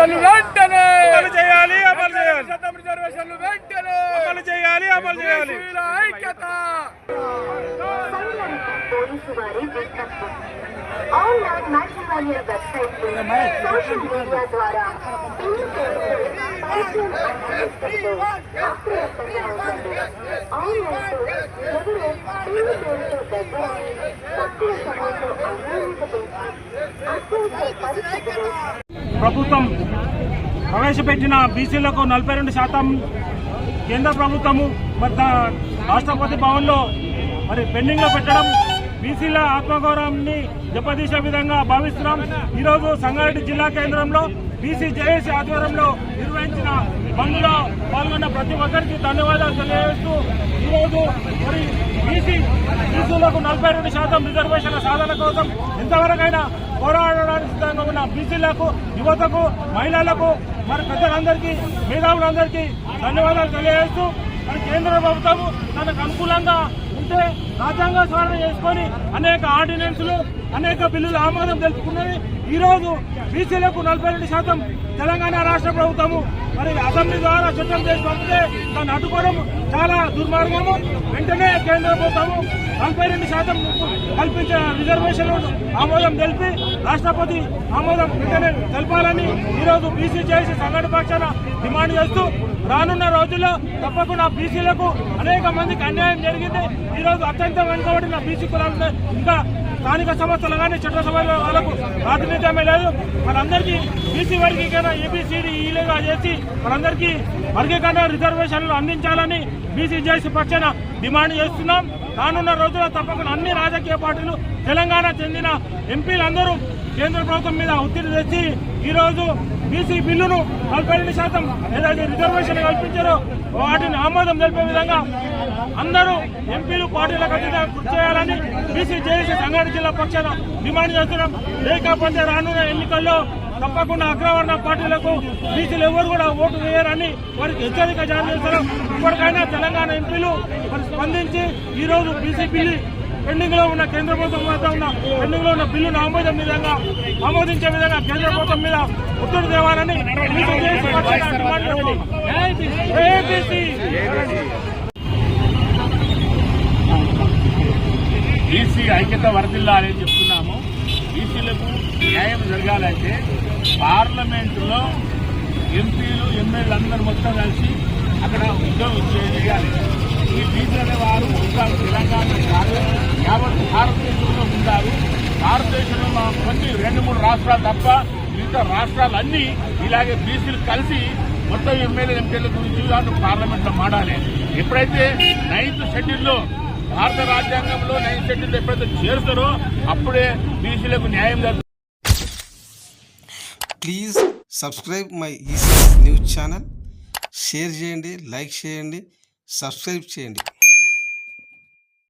రిజర్వేషన్లు వెంటనే అమలు చేయాలి అమలు చేయాలి శాతం రిజర్వేషన్లు వెంటనే అమలు చేయాలి అమలు చేయాలి బీసీల ఐక్యత పోలీసు వారి విజ్ఞప్తి online matrimonial website social media ద్వారా పెళ్ళి ప్రభుత్వం ప్రవేశపెట్టిన బీసీలకు నలభై రెండు శాతం కేంద్ర ప్రభుత్వము మరి రాష్ట్రపతి భవన్లో మరి పెండింగ్లో పెట్టడం బీసీల ఆత్మగౌరవాన్ని దెబ్బతీసే విధంగా భావిస్తున్నాం. ఈరోజు సంగారెడ్డి జిల్లా కేంద్రంలో బీసీ జేఏసీ ఆధ్వర్యంలో నిర్వహించిన బంద్లో పాల్గొన్న ప్రతి ఒక్కరికి ధన్యవాదాలు తెలియజేస్తూ ఈరోజు మరి బీసీ బీసీలకు నలభై రెండు శాతం రిజర్వేషన్ల సాధన కోసం ఇంతవరకైనా పోరాడడానికి సిద్ధంగా ఉన్న బీసీలకు యువతకు మహిళలకు మరి పెద్దలందరికీ మేధావులందరికీ ధన్యవాదాలు తెలియజేస్తూ మరి కేంద్ర ప్రభుత్వం తనకు అనుకూలంగా ఉంటే రాజ్యాంగ సవరణ చేసుకొని అనేక ఆర్డినెన్స్లు అనేక బిల్లులు ఆమోదం తెలుపుకున్నది. ఈరోజు బీసీలకు నలభై రెండు శాతం తెలంగాణ రాష్ట్ర ప్రభుత్వము మరి అసెంబ్లీ ద్వారా చట్టం చేసి పంపితే దాన్ని అడ్డుకోవడం చాలా దుర్మార్గము. వెంటనే కేంద్ర ప్రభుత్వము నలభై రెండు శాతం కల్పించిన రిజర్వేషన్ ఆమోదం తెలిపి రాష్ట్రపతి ఆమోదం వెంటనే తెలపాలని ఈరోజు బీసీ చేసి సంఘటన పక్షాన డిమాండ్ చేస్తూ రానున్న రోజుల్లో తప్పకుండా బీసీలకు అనేక మందికి అన్యాయం జరిగింది. ఈరోజు అత్యంత వెనుకబడిన బీసీ కులాలను ఇంకా స్థానిక సంస్థలు కానీ చట్టసభలో వాళ్ళకు ప్రాతినిధ్యమే లేదు. మనందరికీ బీసీ వర్గీకరణ ఏబిసిడి ఈలుగా చేసి మనందరికీ వర్గీకరణ రిజర్వేషన్లు అందించాలని బీసీ జేసీ పక్షాన డిమాండ్ చేస్తున్నాం. రానున్న రోజుల్లో తప్పకుండా అన్ని రాజకీయ పార్టీలు తెలంగాణ చెందిన ఎంపీలందరూ కేంద్ర ప్రభుత్వం మీద ఒత్తిడి తెచ్చి ఈరోజు బీసీ బిల్లును నలభై రెండు శాతం ఏదైతే రిజర్వేషన్ కల్పించారో వాటిని ఆమోదం తెలిపే విధంగా అందరూ ఎంపీలు పార్టీలకు అతీతంగా కృషి చేయాలని బీసీ జేఏసీ సంగారెడ్డి జిల్లా పక్షాన డిమాండ్ చేస్తున్నాం. లేకపోతే రానున్న ఎన్నికల్లో తప్పకుండా అగ్రవర్ణ పార్టీలకు బీసీలు ఎవరు కూడా ఓటు వేయరని వారికి హెచ్చరిక జారీ చేస్తారు ఇప్పటికైనా తెలంగాణ ఎంపీలు మరి స్పందించి ఈ రోజు బీసీ బిల్లు పెండింగ్లో ఉన్న కేంద్ర ప్రభుత్వం వద్ద ఉన్న పెండింగ్లో ఉన్న బిల్లును ఆమోదం విధంగా ఆమోదించే విధంగా కేంద్ర ప్రభుత్వం మీద ఒత్తిడి తేవాలని బీసీ ఐక్యత వరదిల్లాలని చెప్తున్నాము. బీసీలకు న్యాయం జరగాలంటే పార్లమెంటులో ఎంపీలు ఎమ్మెల్యేలు అందరూ మొత్తం కలిసి అక్కడ ఉద్యోగం చేయాలి. ఈ బీసీ అనే వారు ఇంకా తెలంగాణ రాష్ట్రాలు తప్ప మిగతా రాష్ట్రాలన్నీ ఇలాగే బీసీలు కలిసి మొత్తం ఎమ్మెల్యే ఎంపీల గురించి అటు పార్లమెంట్లో మాడాలి. ఎప్పుడైతే నైన్త్ షెడ్యూల్లో భారత రాజ్యాంగంలో నైన్త్ షెడ్యూల్ ఎప్పుడైతే చేరుతారో అప్పుడే బీసీలకు న్యాయం జరుగుతుంది. Please subscribe my EC news channel. Share చేయండి లైక్ చేయండి సబ్స్క్రైబ్ చేయండి.